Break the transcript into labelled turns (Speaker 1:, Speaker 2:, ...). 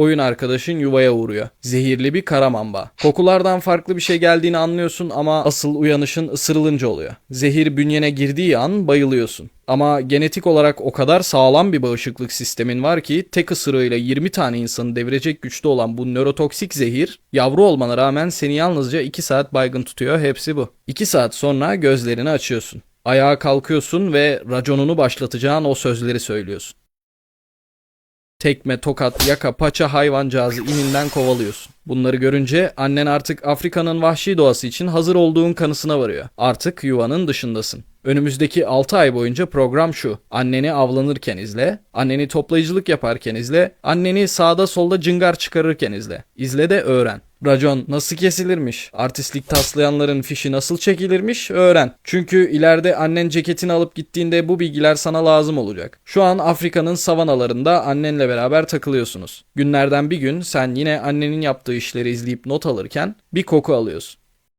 Speaker 1: oyun arkadaşın yuvaya uğruyor. Zehirli bir kara mamba. Kokulardan farklı bir şey geldiğini anlıyorsun ama asıl uyanışın ısırılınca oluyor. Zehir bünyene girdiği an bayılıyorsun. Ama genetik olarak o kadar sağlam bir bağışıklık sistemin var ki tek ısırığıyla 20 tane insanı devirecek güçte olan bu nörotoksik zehir yavru olmana rağmen seni yalnızca 2 saat baygın tutuyor hepsi bu. 2 saat sonra gözlerini açıyorsun. Ayağa kalkıyorsun ve raconunu başlatacağın o sözleri söylüyorsun. Tekme, tokat, yaka, paça hayvancağızı ininden kovalıyorsun. Bunları görünce annen artık Afrika'nın vahşi doğası için hazır olduğun kanısına varıyor. Artık yuvanın dışındasın. Önümüzdeki 6 ay boyunca program şu. Anneni avlanırken izle, anneni toplayıcılık yaparken izle, anneni sağda solda cıngar çıkarırken izle. İzle de öğren. Racon nasıl kesilirmiş? Artistlik taslayanların fişi nasıl çekilirmiş? Öğren. Çünkü ileride annen ceketini alıp gittiğinde bu bilgiler sana lazım olacak. Şu an Afrika'nın savanalarında annenle beraber takılıyorsunuz. Günlerden bir gün sen yine annenin yaptığı işleri izleyip not alırken bir koku alıyorsun.